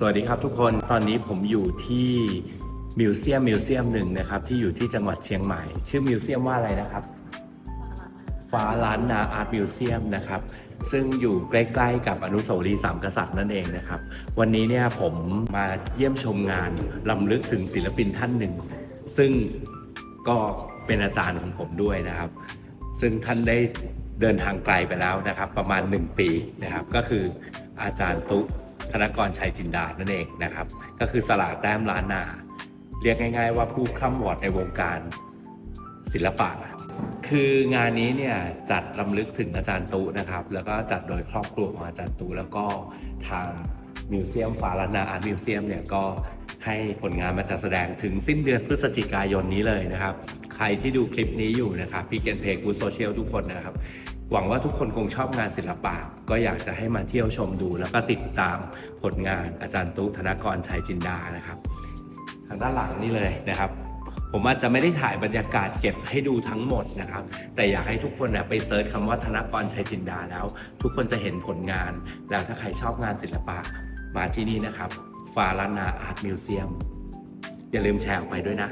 สวัสดีครับทุกคนตอนนี้ผมอยู่ที่มิวเซียมมิวเซียมหนึ่งนะครับที่อยู่ที่จังหวัดเชียงใหม่ ชื่อมิวเซียมว่าอะไรนะครับ ฟ้าล้านนาอาร์ตมิวเซียมนะครับ ซึ่งอยู่ใกล้ๆกับอนุสาวรีย์สามกษัตริย์นั่นเองนะครับ วันนี้เนี่ยผมมาเยี่ยมชมงานลำลึกถึงศิลปินท่านหนึ่ง ซึ่งก็เป็นอาจารย์ของผมด้วยนะครับ ซึ่งท่านได้เดินทางไกลไปแล้วนะครับ ประมาณ 1 ปีนะครับ ก็คืออาจารย์ตุ๊ ธนกรชัยจินดานั่นเองนะครับ ก็คือสลากแต้มล้านนา เรียกง่ายๆว่าผู้คร่ำวอดในวงการศิลปะ คืองานนี้เนี่ยจัดลำลึกถึงอาจารย์ตุนะครับ แล้วก็จัดโดยครอบครัวของอาจารย์ตุแล้วก็ทางมิวเซียมฟาลานาอาร์ตมิวเซียมเนี่ยก็ให้ผลงานมาจัดแสดงถึงสิ้นเดือนพฤศจิกายนนี้เลยนะครับ ใครที่ดูคลิปนี้อยู่นะครับ พี่เกนเพจกูโซเชียลทุกคนนะครับ หวังว่าทุกคนคงชอบงานศิลปะ ก็อยากจะให้มาเที่ยวชมดู แล้วก็ติดตามผลงานอาจารย์ตุ๊ธนกรชัยจินดานะครับ ทางด้านหลังนี่เลยนะครับ ผมอาจจะไม่ได้ถ่ายบรรยากาศเก็บให้ดูทั้งหมดนะครับ แต่อยากให้ทุกคนนะไปเซิร์ชคำว่าธนกรชัยจินดาแล้ว ทุกคนจะเห็นผลงาน แล้วถ้าใครชอบงานศิลปะมาที่นี่นะครับฟาลานาอาร์ตมิวเซียมอย่าลืมแชร์ออกไปด้วยนะ